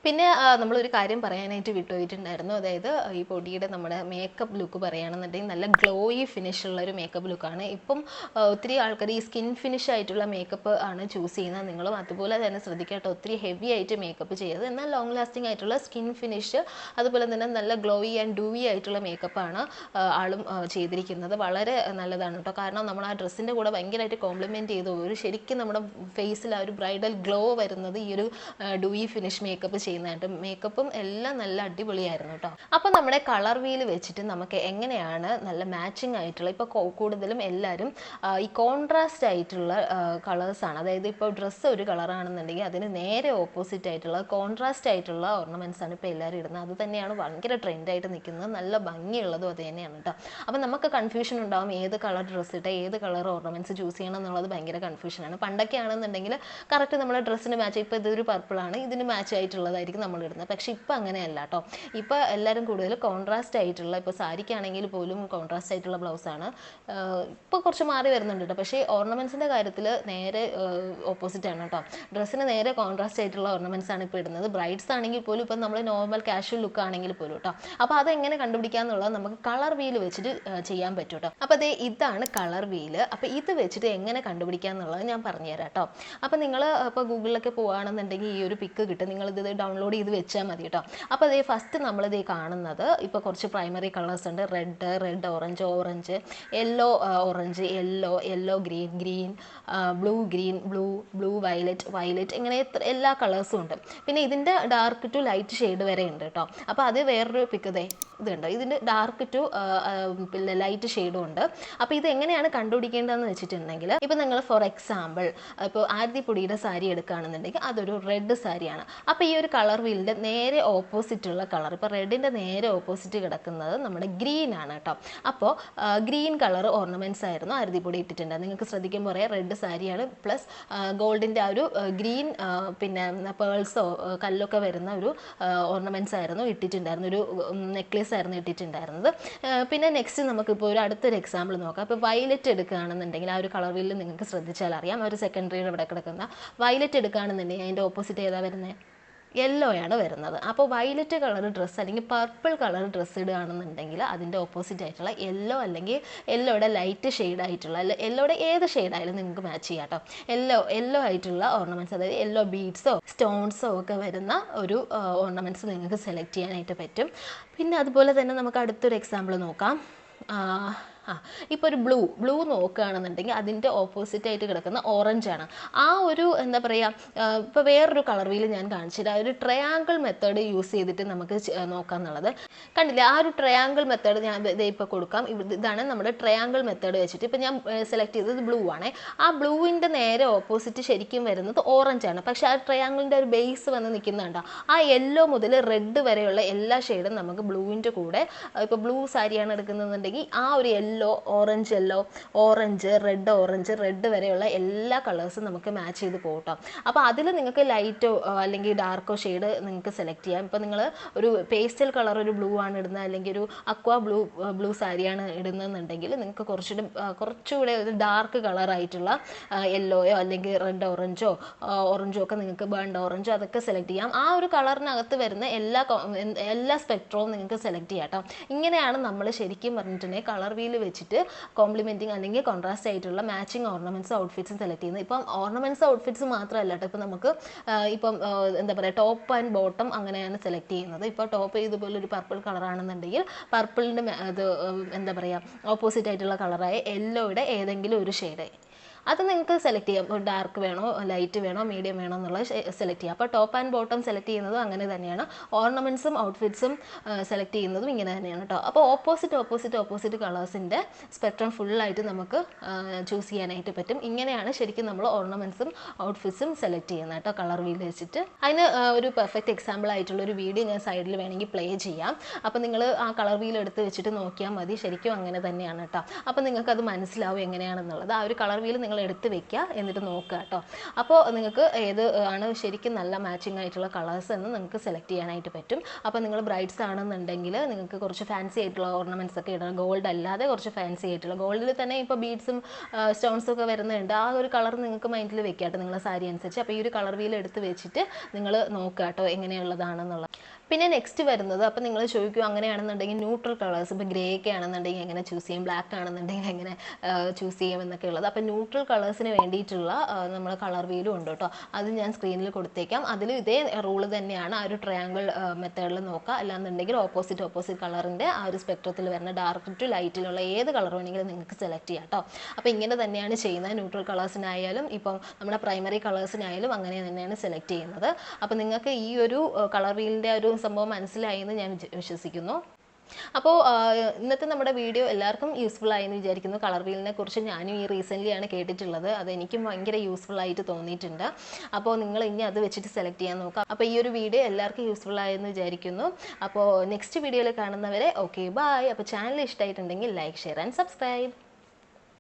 പിന്നെ നമ്മളൊരു കാര്യം പറയാനായിട്ട് വിട്ടുപോയിട്ടുണ്ടായിരുന്നു. അതായത് ഈ പൊടിയുടെ നമ്മുടെ മേക്കപ്പ് ലുക്ക് പറയുകയാണെന്നുണ്ടെങ്കിൽ നല്ല ഗ്ലോയി ഫിനിഷ് ഉള്ള ഒരു മേക്കപ്പ് ലുക്കാണ് ഇപ്പം ഒത്തിരി ആൾക്കാർ ഈ സ്കിൻ ഫിനിഷ് ആയിട്ടുള്ള മേക്കപ്പ് ആണ് ചൂസ് ചെയ്യുന്നത്. നിങ്ങളും അതുപോലെ തന്നെ ശ്രദ്ധിക്കട്ടെ. ഒത്തിരി ഹെവി ആയിട്ട് മേക്കപ്പ് ചെയ്യരുത്. എന്നാൽ ലോങ് ലാസ്റ്റിംഗ് ആയിട്ടുള്ള സ്കിൻ ഫിനിഷ് അതുപോലെ തന്നെ നല്ല ഗ്ലോയി ആൻഡ് ഡൂവി ആയിട്ടുള്ള മേക്കപ്പാണ് ആളും ചെയ്തിരിക്കുന്നത്. വളരെ നല്ലതാണ് കേട്ടോ. കാരണം നമ്മൾ ആ ഡ്രസ്സിന്റെ കൂടെ ഭയങ്കരമായിട്ട് കോംപ്ലിമെന്റ് ചെയ്തു ഒരു ശരിക്കും നമ്മുടെ ഫേസിൽ ആ ഒരു ബ്രൈഡൽ ഗ്ലോ വരുന്നത് ഈ ഒരു ഡൂയി ഫിനിഷ് മേക്കപ്പ് ചെയ്യുന്നതായിട്ട് മേക്കപ്പും എല്ലാം നല്ല അടിപൊളിയായിരുന്നു കേട്ടോ. അപ്പോൾ നമ്മുടെ കളർ വീൽ വെച്ചിട്ട് നമുക്ക് എങ്ങനെയാണ് നല്ല മാച്ചിങ് ആയിട്ടുള്ള ഇപ്പോൾ കൂടുതലും എല്ലാവരും ഈ കോൺട്രാസ്റ്റ് ആയിട്ടുള്ള കളേഴ്സാണ് അതായത് ഇപ്പോൾ ഡ്രസ്സ് ഒരു കളറാണെന്നുണ്ടെങ്കിൽ അതിന് നേരെ ഓപ്പോസിറ്റ് ആയിട്ടുള്ള കോൺട്രാസ്റ്റ് ആയിട്ടുള്ള ഓർണമെന്റ്സ് ആണ് ഇപ്പോൾ എല്ലാവരും ഇടുന്നത്. അത് തന്നെയാണ് ഭയങ്കര ട്രെൻഡായിട്ട് നിൽക്കുന്നത്. നല്ല ഭംഗിയുള്ളതും അത് തന്നെയാണ് കേട്ടോ. അപ്പോൾ നമുക്ക് കൺഫ്യൂഷൻ ഉണ്ടാവും ഏത് കളർ ഡ്രസ്സ് ഇട്ട് ഏത് കളർ ഓർണമെന്റ്സ് ചൂസ് ചെയ്യണം എന്നുള്ളത് ഭയങ്കര കൺഫ്യൂഷനാണ് പണ്ടൊക്കെ ആണെന്നുണ്ടെങ്കിൽ കറക്റ്റ് നമ്മുടെ ഡ്രസ്സിന് മാച്ച് ഇപ്പോൾ ഇതൊരു പർപ്പിളാണ് ഇതിന് മാച്ച് ആയിട്ടുള്ളതായിരിക്കും നമ്മൾ ഇടുന്നത്. പക്ഷേ ഇപ്പം അങ്ങനെയല്ല കേട്ടോ ഇപ്പം എല്ലാവരും കൂടുതൽ കോൺട്രാസ്റ്റ് ആയിട്ടുള്ള ഇപ്പോൾ സാരിക്കാണെങ്കിൽ പോലും കോൺട്രാസ്റ്റ് ആയിട്ടുള്ള ബ്ലൗസാണ് ഇപ്പോൾ കുറച്ച് മാറി വരുന്നുണ്ട് കേട്ടോ പക്ഷേ ഓർണമെന്റ്സിന്റെ കാര്യത്തിൽ നേരെ ഓപ്പോസിറ്റ് ആണ് കേട്ടോ ഡ്രസ്സിന് നേരെ കോൺട്രാസ്റ്റ് ആയിട്ടുള്ള ഓർണമെന്റ്സ് ആണ് ഇപ്പോൾ ഇടുന്നത്. ബ്രൈഡ്സ് ആണെങ്കിൽ പോലും ഇപ്പം നമ്മൾ നോർമൽ കാഷ്വൽ ലുക്ക് ആണെങ്കിൽ പോലും കേട്ടോ അപ്പോൾ അതെങ്ങനെ കണ്ടുപിടിക്കാന്നുള്ളത് നമുക്ക് കളർ വീൽ വെച്ചിട്ട് ചെയ്യാൻ പറ്റും കേട്ടോ അപ്പോൾ അതേ ഇതാണ് കളർ വീൽ അപ്പോൾ ഇത് വെച്ചിട്ട് എങ്ങനെ കണ്ടുപിടിക്കാന്നുള്ളത് ഞാൻ പറഞ്ഞുതരാം കേട്ടോ അപ്പോൾ നിങ്ങൾ ഇപ്പോൾ ഗൂഗിളിലൊക്കെ പോകുകയാണെന്നുണ്ടെങ്കിൽ ഈ ഒരു പിക്ക് കിട്ടും. നിങ്ങളിത് അത് ഡൗൺലോഡ് ചെയ്ത് വെച്ചാൽ മതി കേട്ടോ അപ്പോൾ അതേ ഫസ്റ്റ് നമ്മളിത് കാണുന്നത് ഇപ്പോൾ കുറച്ച് പ്രൈമറി കളേഴ്സ് ഉണ്ട്. Red red orange orange yellow orange yellow yellow green green blue green blue blue violet violet ഇങ്ങനെ എല്ലാ കളേഴ്സും ഉണ്ട്. പിന്നെ ഇതിന്റെ ഡാർക്ക് ടു ലൈറ്റ് ഷെയ്ഡ് വരെ ഉണ്ട് കേട്ടോ അപ്പോൾ അത് വേറൊരു പിക്ക് ദേ ഇതുണ്ട്. ഇതിന്റെ ഡാർക്ക് ടു പിന്നെ ലൈറ്റ് ഷെയ്ഡും ഉണ്ട്. അപ്പോൾ ഇത് എങ്ങനെയാണ് കണ്ടുപിടിക്കേണ്ടതെന്ന് വെച്ചിട്ടുണ്ടെങ്കിൽ ഇപ്പോൾ നിങ്ങൾ ഫോർ എക്സാമ്പിൾ ഇപ്പോൾ ആദ്യപ്പൊടിയുടെ സാരി എടുക്കുകയാണെന്നുണ്ടെങ്കിൽ അതൊരു റെഡ് സാരിയാണ് അപ്പോൾ ഈ ഒരു കളർ വീലിന്റെ നേരെ ഓപ്പോസിറ്റ് ഉള്ള കളർ ഇപ്പോൾ റെഡിന്റെ നേരെ ഓപ്പോസിറ്റ് കിടക്കുന്നത് നമ്മുടെ ഗ്രീൻ ആണ് കേട്ടോ. അപ്പോൾ ഗ്രീൻ കളർ ഓർണമെന്റ്സ് ആയിരുന്നു ആരതിപ്പൊടി ഇട്ടിട്ടുണ്ട്. നിങ്ങൾക്ക് ശ്രദ്ധിക്കുമ്പോൾ പറയാം റെഡ് സാരിയാണ് പ്ലസ് ഗോൾഡിന്റെ ആ ഒരു ഗ്രീൻ പിന്നെ പേൾസോ കല്ലൊക്കെ വരുന്ന ഒരു ഓർണമെന്റ്സ് ആയിരുന്നു ഇട്ടിട്ടുണ്ടായിരുന്നു ഒരു നെക്ലേസ് ആയിരുന്നു ഇട്ടിട്ടുണ്ടായിരുന്നത്. ആ, പിന്നെ നെക്സ്റ്റ് നമുക്കിപ്പോൾ ഒരു അടുത്തൊരു എക്സാമ്പിൾ നോക്കാം. ഇപ്പോൾ വയലറ്റ് എടുക്കുകയാണെന്നുണ്ടെങ്കിൽ ആ ഒരു കളർ വീലിൽ നിങ്ങൾക്ക് ശ്രദ്ധിച്ചാൽ അറിയാം ഒരു സെക്കൻഡറിയുടെ ഇവിടെ കിടക്കുന്ന വയലറ്റ് എടുക്കുകയാണെന്നുണ്ടെങ്കിൽ അതിന്റെ ഓപ്പോസിറ്റ് ഏതാ വരുന്നത് യെല്ലോ ആണ് വരുന്നത്. അപ്പോൾ വയലറ്റ് കളർ ഡ്രസ്സ് അല്ലെങ്കിൽ പർപ്പിൾ കളർ ഡ്രസ്സ് ഇടുകയാണെന്നുണ്ടെങ്കിൽ അതിന്റെ ഓപ്പോസിറ്റ് ആയിട്ടുള്ള യെല്ലോ അല്ലെങ്കിൽ യെല്ലോയുടെ ലൈറ്റ് ഷെയ്ഡ് ആയിട്ടുള്ള യെല്ലോയുടെ ഏത് ഷെയ്ഡായാലും നിങ്ങൾക്ക് മാച്ച് ചെയ്യാം കേട്ടോ യെല്ലോ യെല്ലോ ആയിട്ടുള്ള ഓർണമെന്റ്സ് അതായത് യെല്ലോ ബീഡ്സോ സ്റ്റോൺസോ ഒക്കെ വരുന്ന ഒരു ഓർണമെന്റ്സ് നിങ്ങൾക്ക് സെലക്ട് ചെയ്യാനായിട്ട് പറ്റും. പിന്നെ അതുപോലെ തന്നെ നമുക്ക് അടുത്തൊരു എക്സാമ്പിൾ നോക്കാം. ആ, ഇപ്പോൾ ഒരു ബ്ലൂ ബ്ലൂ നോക്കുകയാണെന്നുണ്ടെങ്കിൽ അതിന്റെ ഓപ്പോസിറ്റ് ആയിട്ട് കിടക്കുന്ന ഓറഞ്ച് ആണ്. ആ ഒരു എന്താ പറയുക ഇപ്പോൾ വേറൊരു കളർ വീൽ ഞാൻ കാണിച്ചിട്ട് ആ ഒരു ട്രയാങ്കിൾ മെത്തേഡ് യൂസ് ചെയ്തിട്ട് നമുക്ക് നോക്കാം എന്നുള്ളത് കണ്ടില്ലേ ആ ഒരു ട്രയാങ്കിൾ മെത്തേഡ് ഞാൻ ഇത് ഇപ്പോൾ കൊടുക്കാം. ഇതാണ് നമ്മുടെ ട്രയാങ്കിൾ മെത്തേഡ് വെച്ചിട്ട് ഇപ്പോൾ ഞാൻ സെലക്ട് ചെയ്തത് ബ്ലൂ ആണേ. ആ ബ്ലൂവിന്റെ നേരെ ഓപ്പോസിറ്റ് ശരിക്കും വരുന്നത് ഓറഞ്ച് ആണ്. പക്ഷേ ആ ട്രയാങ്കിളിന്റെ ഒരു ബേസ് വന്ന് നിൽക്കുന്നുണ്ടോ ആ യെല്ലോ മുതൽ റെഡ് വരെയുള്ള എല്ലാ ഷെയ്ഡും നമുക്ക് ബ്ലൂവിന്റെ കൂടെ ഇപ്പോൾ ബ്ലൂ സാരിയാണ് എടുക്കുന്നതെന്നുണ്ടെങ്കിൽ ആ ഒരു yellow orange yellow orange red orange red വരെയുള്ള എല്ലാ കളേഴ്സും നമുക്ക് മാച്ച് ചെയ്ത് പോകട്ടോ അപ്പോൾ അതിൽ നിങ്ങൾക്ക് ലൈറ്റോ അല്ലെങ്കിൽ ഡാർക്കോ ഷെയ്ഡ് നിങ്ങൾക്ക് സെലക്ട് ചെയ്യാം. ഇപ്പോൾ നിങ്ങൾ ഒരു പേസ്റ്റൽ കളർ ഒരു ബ്ലൂ ആണ് ഇടുന്നത് അല്ലെങ്കിൽ ഒരു അക്വ ബ്ലൂ ബ്ലൂ സാരിയാണ് ഇടുന്നതെന്നുണ്ടെങ്കിൽ നിങ്ങൾക്ക് കുറച്ചുകൂടി കുറച്ചുകൂടെ ഒരു ഡാർക്ക് കളറായിട്ടുള്ള യെല്ലോയോ അല്ലെങ്കിൽ റെഡ് ഓറഞ്ചോ ഓറഞ്ചോ ഒക്കെ നിങ്ങൾക്ക് ബേൺഡ് ഓറഞ്ചോ അതൊക്കെ സെലക്ട് ചെയ്യാം. ആ ഒരു കളറിനകത്ത് വരുന്ന എല്ലാ എല്ലാ സ്പെക്ട്രവും നിങ്ങൾക്ക് സെലക്ട് ചെയ്യാം കേട്ടോ ഇങ്ങനെയാണ് നമ്മൾ ശരിക്കും പറഞ്ഞിട്ടുണ്ടെങ്കിൽ കളർ വീൽ വെച്ചിട്ട് കോംപ്ലിമെന്റിങ് അല്ലെങ്കിൽ കോൺട്രാസ്റ്റ് ആയിട്ടുള്ള മാച്ചിങ് ഓർണമെന്റ്സ് ഔട്ട്ഫിറ്റ്സും സെലക്ട് ചെയ്യുന്നത്. ഇപ്പം ഓർണമെന്റ്സ് ഔട്ട്ഫിറ്റ്സ് മാത്രമല്ല കേട്ടോ. ഇപ്പം നമുക്ക് ഇപ്പം എന്താ പറയുക ടോപ്പ് ആൻഡ് ബോട്ടം അങ്ങനെയാണ് സെലക്ട് ചെയ്യുന്നത്. ഇപ്പോൾ ടോപ്പ് ഇതുപോലെ ഒരു പർപ്പിൾ കളറാണെന്നുണ്ടെങ്കിൽ പർപ്പിളിന്റെ അത് എന്താ പറയുക ഓപ്പോസിറ്റ് ആയിട്ടുള്ള കളറായ യെല്ലോയുടെ ഏതെങ്കിലും ഒരു ഷെയ്ഡ് അത് നിങ്ങൾക്ക് സെലക്ട് ചെയ്യാം. ഡാർക്ക് വേണോ ലൈറ്റ് വേണോ മീഡിയം വേണോ എന്നുള്ളത് സെലക്ട് ചെയ്യാം. അപ്പോൾ ടോപ്പ് ആൻഡ് ബോട്ടം സെലക്ട് ചെയ്യുന്നതും അങ്ങനെ തന്നെയാണ്. ഓർണമെന്റ്സും ഔട്ട്ഫിറ്റ്സും സെലക്ട് ചെയ്യുന്നതും ഇങ്ങനെ തന്നെയാണ് കേട്ടോ അപ്പോൾ ഓപ്പോസിറ്റ് ഓപ്പോസിറ്റ് ഓപ്പോസിറ്റ് കളേഴ്സിന്റെ സ്പെക്ട്രം ഫുള്ളായിട്ട് നമുക്ക് ചൂസ് ചെയ്യാനായിട്ട് പറ്റും. ഇങ്ങനെയാണ് ശരിക്കും നമ്മൾ ഓർണമെന്റ്സും ഔട്ട്ഫിറ്റ്സും സെലക്ട് ചെയ്യുന്നത് കേട്ടോ കളർ വീൽ വെച്ചിട്ട്. അതിന് ഒരു പെർഫെക്റ്റ് എക്സാമ്പിൾ ആയിട്ടുള്ള ഒരു വീഡിയോ ഞാൻ സൈഡിൽ വേണമെങ്കിൽ പ്ലേ ചെയ്യാം. അപ്പോൾ നിങ്ങൾ ആ കളർ വീൽ എടുത്ത് വെച്ചിട്ട് നോക്കിയാൽ മതി. ശരിക്കും അങ്ങനെ തന്നെയാണ് കേട്ടോ അപ്പോൾ നിങ്ങൾക്ക് അത് മനസ്സിലാവും എങ്ങനെയാണെന്നുള്ളത്. ആ ഒരു കളർ വീൽ നിങ്ങൾ എടുത്ത് വെക്കുക എന്നിട്ട് നോക്കുക കേട്ടോ. അപ്പോൾ നിങ്ങൾക്ക് ഏത് ആണ് ശരിക്കും നല്ല മാച്ചിങ് ആയിട്ടുള്ള കളേഴ്സ് എന്ന് നിങ്ങൾക്ക് സെലക്ട് ചെയ്യാനായിട്ട് പറ്റും. അപ്പോൾ നിങ്ങൾ ബ്രൈഡ്സ് ആണെന്നുണ്ടെങ്കിൽ നിങ്ങൾക്ക് കുറച്ച് ഫാൻസി ആയിട്ടുള്ള ഓർണമെന്റ്സ് ഒക്കെ ഇടണം. ഗോൾഡ് അല്ലാതെ കുറച്ച് ഫാൻസി ആയിട്ടുള്ള. ഗോൾഡിൽ തന്നെ ഇപ്പോൾ ബീഡ്സും സ്റ്റോൺസും ഒക്കെ വരുന്നുണ്ട്. ആ ഒരു കളർ നിങ്ങൾക്ക് മൈൻഡിൽ വെക്കാം കേട്ടോ നിങ്ങളെ സാരി അനുസരിച്ച്. അപ്പോൾ ഈ ഒരു കളർ വീൽ എടുത്ത് വെച്ചിട്ട് നിങ്ങൾ നോക്കുക കേട്ടോ എങ്ങനെയുള്ളതാണെന്നുള്ളത്. പിന്നെ നെക്സ്റ്റ് വരുന്നത് അപ്പോൾ നിങ്ങൾ ചോദിക്കും അങ്ങനെയാണെന്നുണ്ടെങ്കിൽ ന്യൂട്രൽ കളേഴ്സ് ഇപ്പോൾ ഗ്രേ ഒക്കെ ആണെന്നുണ്ടെങ്കിൽ എങ്ങനെ ചൂസ് ചെയ്യും ബ്ലാക്ക് ആണെന്നുണ്ടെങ്കിൽ എങ്ങനെ ചൂസ് ചെയ്യും എന്നൊക്കെ ഉള്ളത്. അപ്പോൾ ന്യൂട്രൽ കളേഴ്സിന് വേണ്ടിയിട്ടുള്ള നമ്മൾ കളർ വീലും ഉണ്ട് കേട്ടോ. അത് ഞാൻ സ്ക്രീനിൽ കൊടുത്തേക്കാം. അതിൽ ഇതേ റൂൾ തന്നെയാണ് ആ ഒരു ട്രയാങ്കിൾ മെത്തേഡിൽ നോക്കുക. അല്ലാന്നുണ്ടെങ്കിൽ ഓപ്പോസിറ്റ് ഓപ്പോസിറ്റ് കളറിന്റെ ആ ഒരു സ്പെക്ട്രത്തിൽ വരുന്ന ഡാർക്ക് ടു ലൈറ്റിലുള്ള ഏത് കളർ വേണമെങ്കിലും നിങ്ങൾക്ക് സെലക്ട് ചെയ്യാം കേട്ടോ. അപ്പോൾ ഇങ്ങനെ തന്നെയാണ് ചെയ്യുന്നത്. ന്യൂട്രൽ കളേഴ്സിനായാലും ഇപ്പം നമ്മുടെ പ്രൈമറി കളേഴ്സിനായാലും അങ്ങനെ തന്നെയാണ് സെലക്ട് ചെയ്യുന്നത്. അപ്പോൾ നിങ്ങൾക്ക് ഈ ഒരു കളർ വീലിന്റെ ഒരു സംഭവം മനസ്സിലായി എന്ന് ഞാൻ വിശ്വസിക്കുന്നു. അപ്പോൾ ഇന്നത്തെ നമ്മുടെ വീഡിയോ എല്ലാവർക്കും യൂസ്ഫുൾ ആയെന്ന് വിചാരിക്കുന്നു. കളർ വീലിനെ കുറിച്ച് ഞാനും ഈ റീസെന്റ്ലി ആണ് കേട്ടിട്ടുള്ളത്. അത് എനിക്കും ഭയങ്കര യൂസ്ഫുൾ ആയിട്ട് തോന്നിയിട്ടുണ്ട്. അപ്പോൾ നിങ്ങൾ ഇനി അത് വെച്ചിട്ട് സെലക്ട് ചെയ്യാൻ നോക്കാം. അപ്പോൾ ഈ ഒരു വീഡിയോ എല്ലാവർക്കും യൂസ്ഫുൾ ആയെന്ന് വിചാരിക്കുന്നു. അപ്പോൾ നെക്സ്റ്റ് വീഡിയോയിൽ കാണുന്നവരെ ഓക്കെ ബായ് അപ്പോൾ ചാനൽ ഇഷ്ടമായിട്ടുണ്ടെങ്കിൽ ലൈക്ക് ഷെയർ ആൻഡ് സബ്സ്ക്രൈബ്